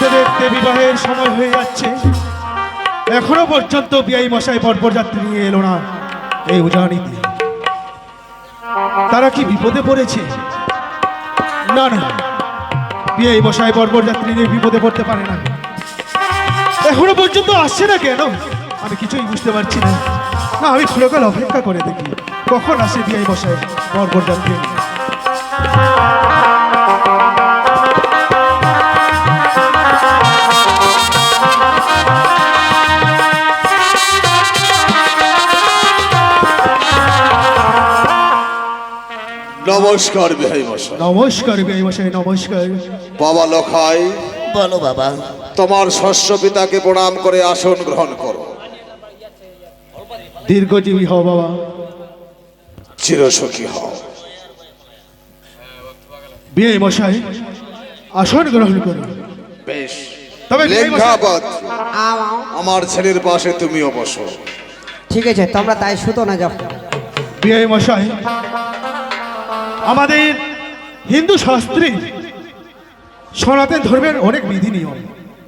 দেখতে বিবাহের সময় হয়ে যাচ্ছে। এখনও পর্যন্ত বিআই মশাই বরযাত্রী নিয়ে এলো না এই উজানিতে। তারা কি বিপদে পড়েছে? না না। বিআই মশাই বরযাত্রী নিয়ে বিপদে পড়তে পারে না। এখনও পর্যন্ত আসছে না কেন? আমি কিছুই বুঝতে পারছি না। না, আমি ক্ষণকাল অপেক্ষা করে দেখি। কখন আসে বিআই মশাই বরযাত্রী নমস্কার বিহাই মশাই। নমস্কার বিআই মশাই নমস্কার। বাবা লখাই বলো বাবা। তোমার শস্য পিতাকে প্রণাম করে আসন গ্রহণ করো। দীর্ঘজীবী হও বাবা। চিরসখী হও। বিআই মশাই আসন গ্রহণ করুন বেশ। তবে আও। আমার ছেলের পাশে তুমিও বসো। ঠিক আছে তোমরা তাই শুতো না যাও। বিআই মশাই আমাদের হিন্দু শাস্ত্রে সনাতন ধর্মের অনেক বিধি নিয়ম।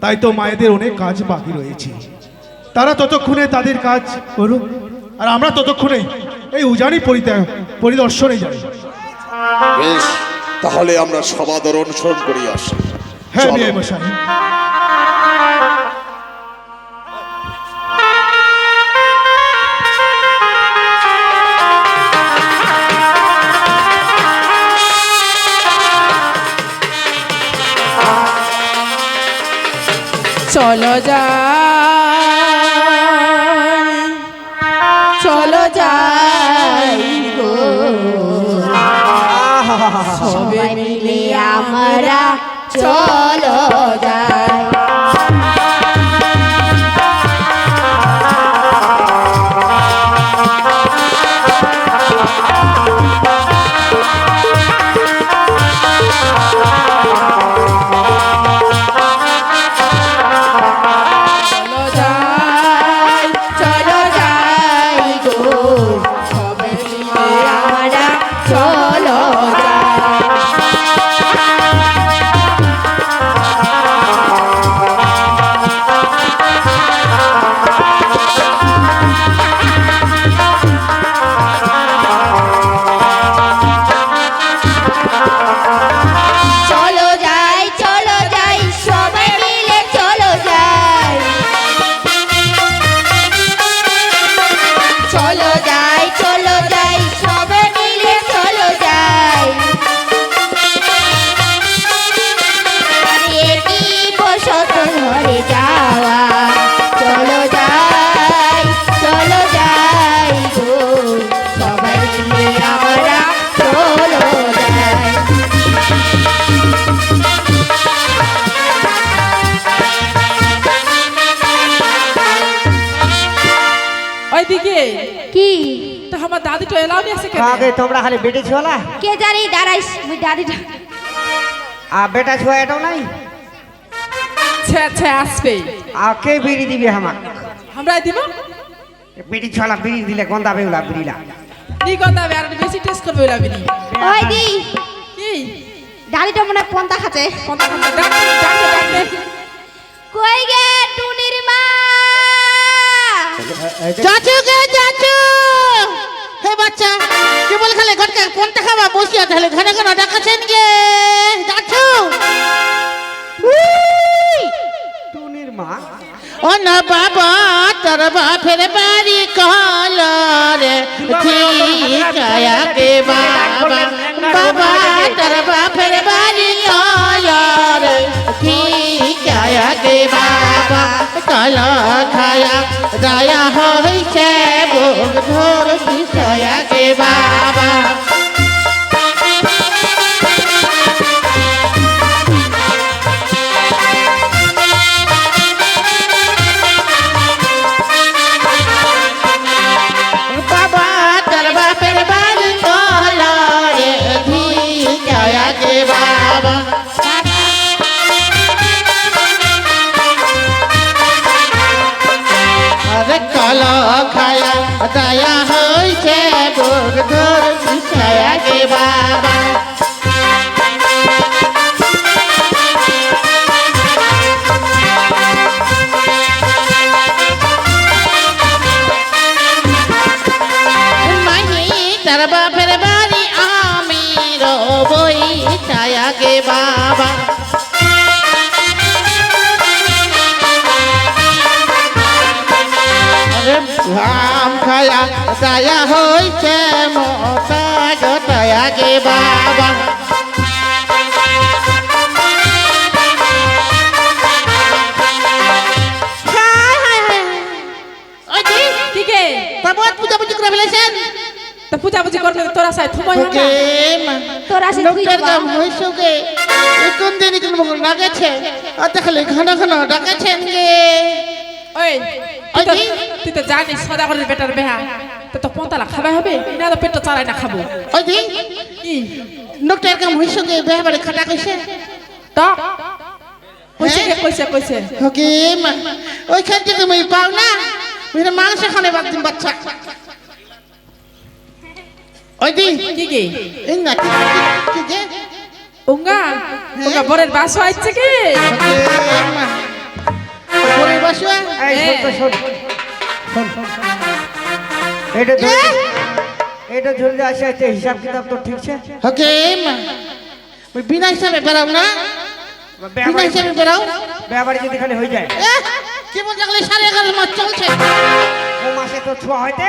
তাই তো মায়েদের অনেক কাজ বাকি রয়েছে। তারা ততক্ষণে তাদের কাজ করুক। আর আমরা ততক্ষণে এই উজানি পরিত্যাগ পরিদর্শনে যাই। বেশ তাহলে আমরা সবাদর অনুসরণ করি আসি। হ্যাঁ। মশাই। চলো যাই চলো যাই গো। সবে মিলে আমরা চলো দাদি তোমরা খালি বেটি ছোলা কে জানি দাঁড়াইস মুই দাদিটা। আর বেটা ছোয়া এটাও নাই? ছে ছে আসবে আর কে বিড়ি দিবি আমাক আমরা দিব? বেটি ছোলা বিড়ি দিলে গন্ধা বেউলা বিড়িলা নি। আর বেশি টেস্ট করবে ওই লাবিনি ওই দি। কি? দাদিটা মনে পন্তা ডাকতে ডাকতে ডাকতে কই গে টুনির মা? চাচু গে চাচু! হে বাচ্চা কেবল খালে ঘটকে কোনটা খাবা বসিয়া তাহলে ঘন ঘন ডাকাছেন গে উই! টুনির মা ও না বাবা তোর বাপের বাড়ি কলরে ঠিকায়া গে বাবা বাবা তোর কল খায়া দয়া হইছে ভোগ ধর বিষয়া গে বাবা বাবা। তার বাড়ি আমি রবই তাই আগে বাবা। ভাম খায়া তায়া হইছে মতা গে বাবা। সাই থমই মা। তোরা সে তুই লোকটার। নাম হইসুকে কোন দিন কোন মগল ডাকেছে? আর দেখালে ঘন ঘন ডাকেছেন গে? ওই তুই তো- জানিস সদা করে বেটার বেহা। তো তো পন্তালা খাবে হবে? না তো পেটটা চালাই না খাব। ওই কি? লোকটার নাম হইসুকে বেহাবারে খাটা কইছে? তো? কইছে কইছে কইছে। ওকে ওইখান থেকে তুমি পাও না। ওইটা মাংস খানে বাদ দিন বাচ্চা। ওই কি কি? এই কি কি- কি উঙ্গা উঙ্গা বরের বাসো আইছে কি? শোন শোন। এটা ধরে এটা ধরে আসে আছে হিসাব কিতাব তো ঠিক আছে ওকে মা। বিনা হিসাবে বেরাও না। বিনা হিসাবে বেরাও ব্যাপারে যদি খালি হয়ে যায়। কি বলতে গেলে সাড়ে এগারো মাস চলছে। ও মাসে তো ছোঁয়া হইতে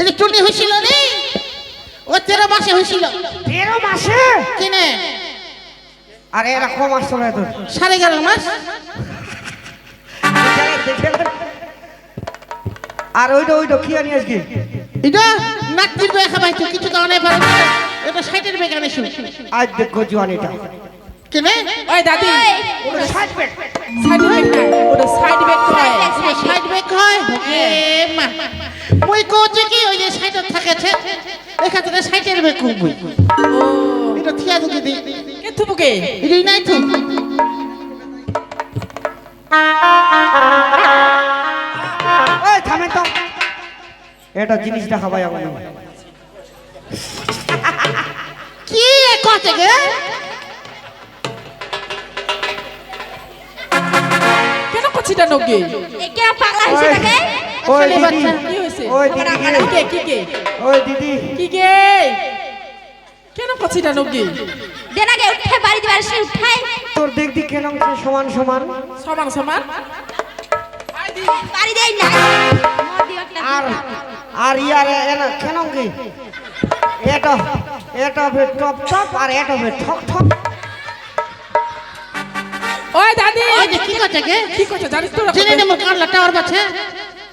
এই যে টুনি হয়েছিল নি ও তেরো মাসে হয়েছিল তেরো মাসে? কিনে। আর এরা ক মাস চলে তো সাড়ে এগারো মাস। আর ওইটা ওইটা কি আনি আজকে? এটা নাতির বেয়ে খাবাই তো কিছু নাই পারো না। এটা সাইটের বেগে আনিস আজ দেখো জোয়ানিটা কিনে? ওই দাদি ওটা ষাট পেট সাইড বেগ না ওটা সাইড বেগ হয়। সাইড বেগ হয়? এ মা। মই কোচে কি ওই যে সাইডের থাকেছে এখান থেকে সাইটের বেগ কমবই ও। এটা থিয়া দুকে দি কে থুবুকে এটাই নাই তো ওই থামেন তো। এটা জিনিসটা খাবাই আমার কি কচে গে? কচিটা নগে এ কে পাগলা হইছে নাকি ওই দিদি বাচ্চা। কি হইছে? ওই দিদি। কি কে কি কে? ওই দিদি। কি কে? কেন কচিটা নগে দেনাকে উঠে বাড়ি দিবার সে উঠাই তোর দেখ দি কেন সমান সমান। সমান সমান। বাড়ি দেই না। আর আর ইয়ার এনা কেন কি? এটা এটা টপ টপ আর এটা ঠক ঠক। ওই দাদি! ওই যে কি কচে গে কি করছে জানিস তো জেনে নেমো কারলা টাওয়ার বাছে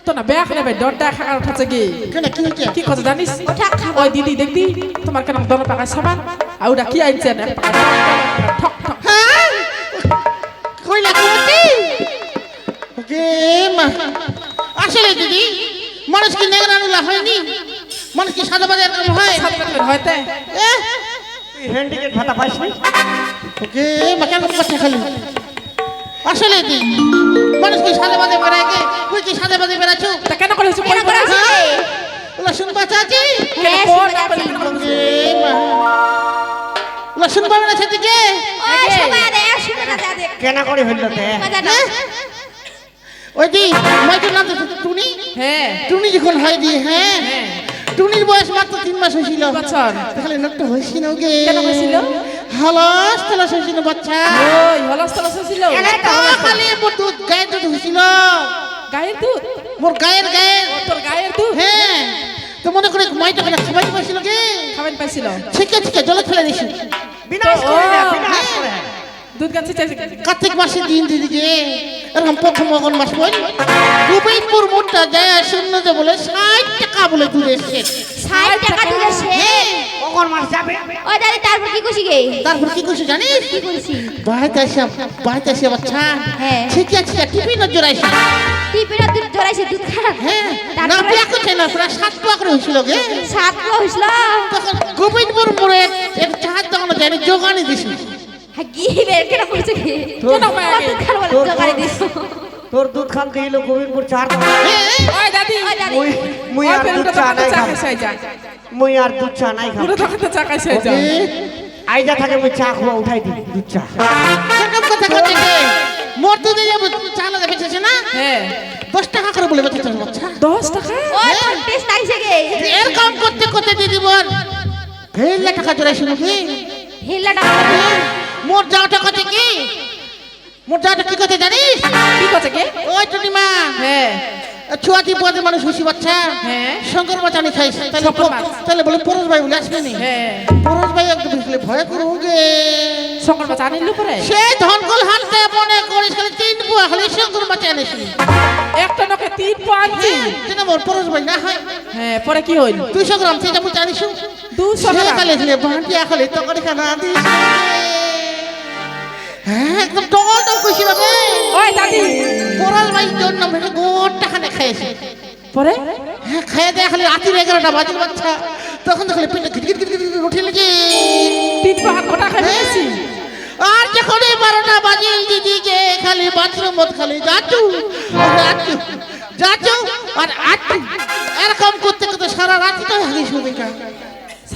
তো না ব্যাগ নেবে ডরটা খাকার উঠাচ্ছে কি? কেন কি হচ্ছে কি করছে জানিস। ওই দিদি দেখবি? তোমার কেন দন পাকায় সাবান আর ওটা কি আনছে? না ঠক ঠক। হ্যাঁ? কইলা কোচি ওকে মা? আসলে দিদি মানুষ কি নেগরানুলা হয়নি? মানুষ কি সাদা বাজার হয়? হয়তে হ্যান্ডিকেট ভাতা পাইস নি? ওকে মা কেন করছে খালি? আসলে দি মানুষ কি সাদা বাজে বেড়ায় গে তুই কি সাদা বাজে বেড়াচ্ছ? তা কেন করেছ কই কেন করে করেছ? ওলা হ্যাঁ না কে শুনে না যা দেখ কেনা করে হইল তে? ওই দি। মাই তো নাম তো টুনি? হ্যাঁ। টুনি যখন হয় দি হ্যাঁ। টুনির বয়স মাত্র তিন মাস হয়েছিল। বছর। তাহলে নকটা হয়েছিল কেন হয়েছিল? হলস তলাস হয়েছিল বাচ্চা। ওই হলাস তলাস হয়েছিল। এটা খালি মোর দুধ গায়ের দুধ হয়েছিল। গায়ের দুধ? মোর গায়ের গায়ের। তোর গায়ের দুধ? হ্যাঁ। তো মনে করে মাইটা করে খাবার পাইছিল কি? খাবার পাইছিল। ছিকে ছিকে জলে ফেলে দিছি বিনাশ করে বিনাশ করে দে। দুধ গাছে কার্তিক মাসে দিন দিদিকে এরকম প্রথম অগন মাস বই গোবিন্দপুর মোটটা যায় শূন্য দে বলে ষাট টাকা বলে দূরে এসছে। ষাট টাকা দিলে সে হ্যাঁ। কখন মাস যাবে। ওই দাদি তারপর কি খুশি গে? তারপর কি করছ জানিস? কি বাড়িতে আসে বাড়িতে আসে বাচ্চা হ্যাঁ। ঠিক আছে টিপি নজর আইসা টিপিরা দুধ জড়াইছে দুধ হ্যাঁ না তারপরে? বিয়া করছে না প্রায় সাত টাকা করে হয়েছিল গে। সাত কিলো হইছিল। তখন গোবিন্দপুর মোড়ে এক চাহার দোকানে জানি যোগানি দিছি। হ্যাঁ? তোর- জোগাড়ি দিছ তোর দুধ খান গেল গোবিন্দপুর চার মুই আর দুধ চা নাই চা খাম যা। মুই আর দুধ চা নাই খাম চা আইজা থাকে মুই চা খাওয়া উঠাই দিই দুধ চা। কথা কথা মোর যাব চালা বেঁচেছে না? হ্যাঁ। দশ টাকা করে বলে বেঁচেছে বাচ্চা দশ টাকা? টেস্ট আইছে গে। এর কাম করতে করতে দিদি বল। হেল্লা টাকা জোড়াইছি নাকি? হেল্লা টাকা মোর যাওয়াটা কথা কি? মোর যাওয়াটা কি কথা জানিস? কি করছে কে? ওই টুনিমা হ্যাঁ। ছুয়াতি পদে মানুষ খুশি বাচ্চা। হ্যাঁ। শঙ্কর বাচ্চানি খাইছে। তাহলে মাছ। তাহলে বলে পরশ ভাই বলে আসবে নি? হ্যাঁ। পরশ ভাই একদম দেখলে ভয় করুগে শঙ্কর মাছ আনিল পরে সে ধনকল হানতে মনে করিস খালি তিন বুয়া খালি শঙ্কর বাচ্চা এনেছি একটা নকে তিন পো আনছি। যেন মোর পরশ ভাই না হয়। হ্যাঁ পরে কি হইল? দুইশো গ্রাম থেকে যাব জানিস। দুশো সে গ্রাম। খালি খালি ভাঁটিয়া খালি তকারি খানা দিস হ্যাঁ একদম টল টল খুশি পাবে ওই দাদি। পরশ ভাই জন্য ভেঙে গোটা খানে খাইছে পরে? হ্যাঁ খাইয়ে দেয় খালি রাত্রির এগারোটা বাজে বাচ্চা। তখন তো খালি গিট গিট গিট উঠে লেগে তিন পো হাত গোটা খাই ফেলেছি। আর যখন এই বারোটা বাজে দিদিকে খালি বাথরুম মত খালি যাচ্ছু যাচ্ছু যাচ্ছু আর আচ্ছু এরকম করতে করতে সারা রাতটা হাগি শুনে যা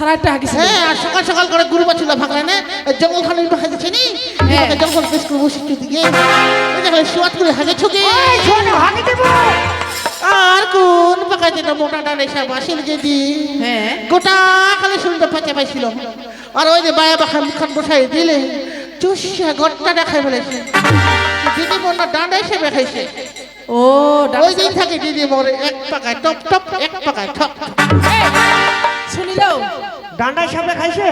সারা একটা হ্যাঁ আর সকাল সকাল করে গুরু বাচ্চা ভাগলে না জঙ্গল খালি একটু হাগেছে নি? হ্যাঁ। জঙ্গল বেশ করে বসে দিকে। এই দেখলে করে হাগে ছুকে হাঁকি দেবো। আর কোন পাকাইতে না মোটা ডালে সব আসিল যদি। হ্যাঁ। গোটা খালি শুনতে পাচ্ছে পাইছিল। আর ওই যে বায়া বাখা মুখান বসাই দিলে চুষা গোটা দেখাই ফেলেছে। দিদি মোর না ডান্ডা হিসেবে খাইছে ও ওই দিন থাকে দিদি মোর এক পাকায় টপ টপ এক পাকায় ঠপ শুনিল ডান্ডা সামনে খাইছে?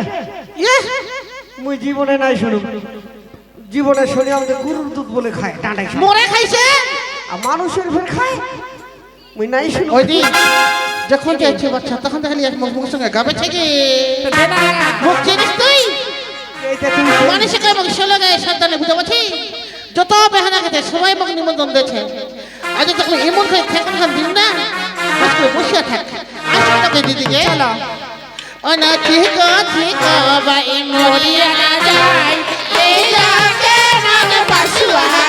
মুই জীবনে নাই শুনু জীবনে শুনি আমাদের গরুর দুধ বলে খায় ডান্ডা সামনে। মোরে খাইছে? আর মানুষের ফের খায়? মুই নাই শুনু ওই দিন যখন যাচ্ছে বাচ্চা তখন দেখালি এক মুখ মুখের সঙ্গে গাবে থেকে না মুখ চিনিস তুই? এইটা তুমি মানুষে কে মুখ ষোলো গায়ে সাবধানে বুঝতে পারছি যত বেহানা খেতে সবাই মুখ নিমন্ত্রণ দিয়েছে। আজ তখন এমন করে খান দিন না বস থাক। আসবে তোকে দিদিকে চলো অনা ঠিক ঠিক বাই মরিয়া যায়। এই লাগে নাম পাশুয়ারে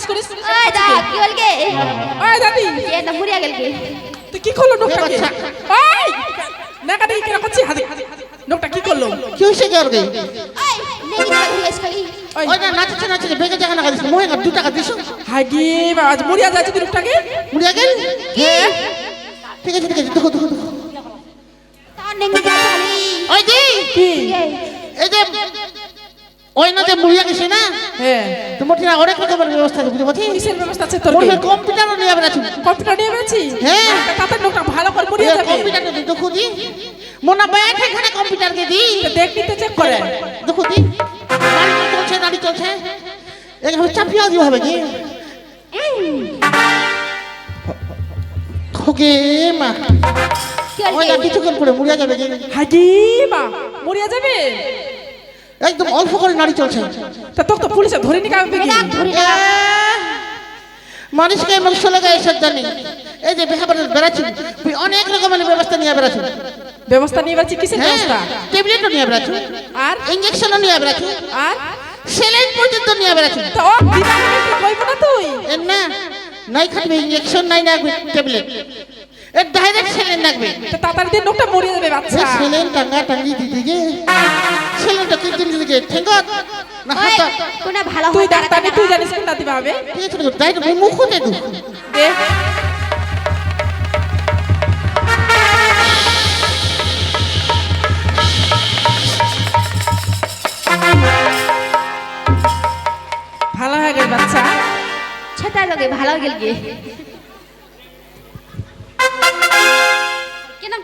ওই করিস ওই দা কি হল গে ওই দাদি। এ না মুড়িয়া গেল গে তুই কি করল নোকটা কি ওই নাকা দেখি কেন করছিস হাদি নোকটা কি করল? কি কি? আর গে ওই নেই দিবা ঘুরেস খালি ওই না নাচছে নাচছে বেগে জায়গা না দিস মোহে দু টাকা দিস। হাই কি আজ মরিয়া যাচ্ছে তুই নোকটাকে মুড়িয়া গেল? ঠিক আছে ঠিক আছে দেখো দেখো দেখো। তার নেই দিবা ওই দি কি? এই যে ওই না যে মুড়িয়া গেছে না? হ্যাঁ। তোমার ঠিক অনেক রকমের ব্যবস্থা আছে বুঝতে পারছি কিসের ব্যবস্থা আছে তোর মোর কি? কম্পিউটারও নিয়ে বেড়াচ্ছি কম্পিউটার নিয়ে বেড়াচ্ছি হ্যাঁ। তাতে নোকটা ভালো করে মরিয়া যাবে। কম্পিউটারটা দি দেখো দি। মোনা ব্যাট এখানে কম্পিউটার কে দি। দেখ নিতে চেক করে। দেখো দি। নাড়ি চলছে নাড়ি চলছে। এইভাবে চাপিয়ে দিও হবে কি? ওকে মা। ওই না কিছুক্ষণ পরে মুড়িয়া যাবে কি? কি মা মরিয়া যাবে? একদম অল্প করে নারী চলছে। তা তো পুলিশে ধরে নিয়ে আসবে কি দাগ ধরে এ, মানুষকে মাংস লাগায় এসব জানি। এই যে বেহাবার বেড়াচ্ছি তুই অনেক রকমের ব্যবস্থা নিয়ে বেড়াচ্ছি ব্যবস্থা নিয়ে বেড়াচ্ছি? কিসের ব্যবস্থা? হ্যাঁ ট্যাবলেটও নিয়ে বেড়াচ্ছি। আর? ইঞ্জেকশনও নিয়ে বেড়াচ্ছি। আর? সেলাইন পর্যন্ত নিয়ে বেড়াচ্ছি। তো ও দিবা কইব না তুই? না নাই খাটবে ইঞ্জেকশন নাই লাগবে ট্যাবলেট ডাইরেক্ট সেলেন লাগবে তো তাড়াতাড়ি দিয়ে নোকটা মরিয়ে যাবে বাচ্চা। সেলেন টাঙ্গা টাঙ্গি দিদি গে সেলেনটা কিনতে দিদি ঠেঙ্গত। না হাত কোনা ভালো তুই হয় ডাক্তার তুই জানিস কোনটা দিবা হবে? ঠিক আছে ডাইরেক্ট মুখ দে দু। দে। ভালো হয়ে গেল বাচ্চা। ছাতা লগে ভালো গেল গে।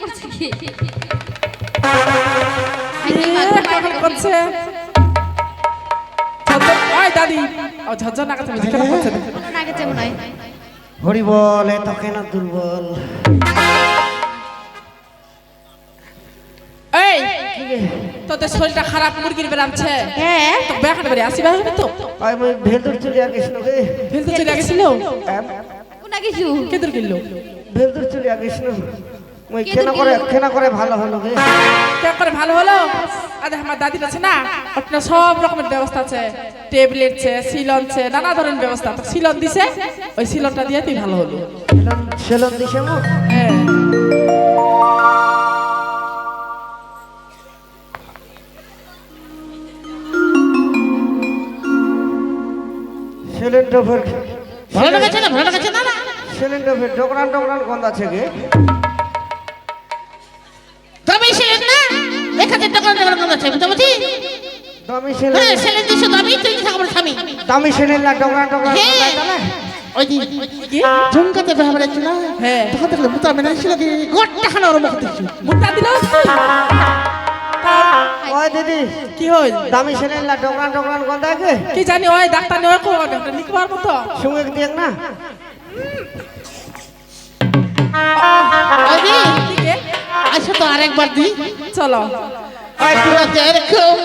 করছে কি করছে দাদি ও ঝরঝর না কথা করছে না মনে হয় হরি বল এত কেন দুর্বল এই তোদের শরীরটা খারাপ মুরগির বেরামছে হ্যাঁ। তো বেখানে আসি ভাই তো আমি ভেতর চলে গেছিল গে ফেলতে চলে গেছিল কোনা কিছু কেদুর কিনলো ভেতর চলে গেছিল কেন করে কেন করে ভালো হলো গে। কেমন করে ভালো হলো? আজ আমার দাদির আছে না? সব রকমের ব্যবস্থা আছে। টেবলেট আছে সিলন আছে নানা ধরনের ব্যবস্থা তো সিলন দিছে ওই সিলনটা দিয়ে তুই ভালো হলো। সেলন দিছে মো হ্যাঁ। সিলিন্ডার ভালো লাগাচ্ছে না? ভালো লাগাচ্ছে না? না সিলিন্ডার ফের ডোকরান ডোকরান গন্ধ আছে গে। আছে পারছি দামি সিলিন্ডার সেলেন দিছো তবে তুই থাকবার স্বামী? দামি গন্ধ হ্যাঁ। আছে না ওই দি কি? ঝুমকাতে বেহাবার আছে না? হ্যাঁ। তখন দেখলে মুতা মেনা ছিল কি গোটটা খানা ওর মুখ দেখছি। দিল? ওই দিদি কি হইল দামি কি জানি ওই ডাক্তার নিয়ে কো ডাক্তার নিকবার মতো। সঙ্গে দেখ না। ওই দি ঠিক আছে আচ্ছা তো আরেকবার দি। চলো। ওই তুই- তোদের ঘুম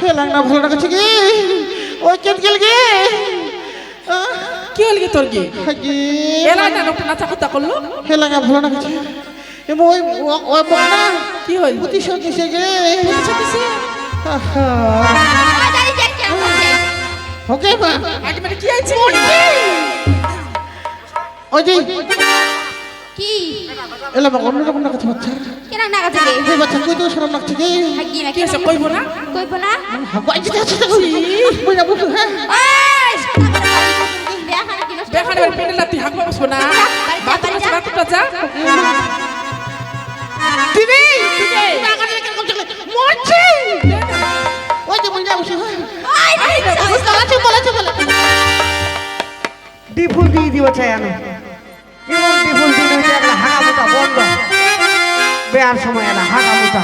হেলাং না ভালো লাগাচ্ছে কি ওই কেন গেল গে। কি হল কি তোর কি হাগি এলাই না লোকটা নাচা কথা করল? হেলাং ভালো লাগাচ্ছে এমন ওই ওই বনা কি হইল প্রতিশোধ নিছে গে। কেমন করছে ওকে মা। আগে মানে কি আইছে ওই যে কি? এলা মা অন্য রকম কথা হচ্ছে কেন না কাছে এই বাচ্চা কই তো শরম লাগছে গে হাগি না কি হইছে কইবো না? কইব না? হাগো আইছে আছে মই না বুঝু হ্যাঁ ওই দেখা না কি? নষ্ট বেখানে বাড়ি পেটে লাতি হাগবা বসবো না আছে যা দিদি! বাগানে কেন করছে মরছে! ওই যে মই না বুঝু হ্যাঁ। ওই বলাছে বলাছে বলাছে। ডিফুল দিয়ে দিব চাই আমি। দিয়ে দিবে একটা হাগা মুতা বন্ধ। বেয়ার সময় এলা হাগা মুতা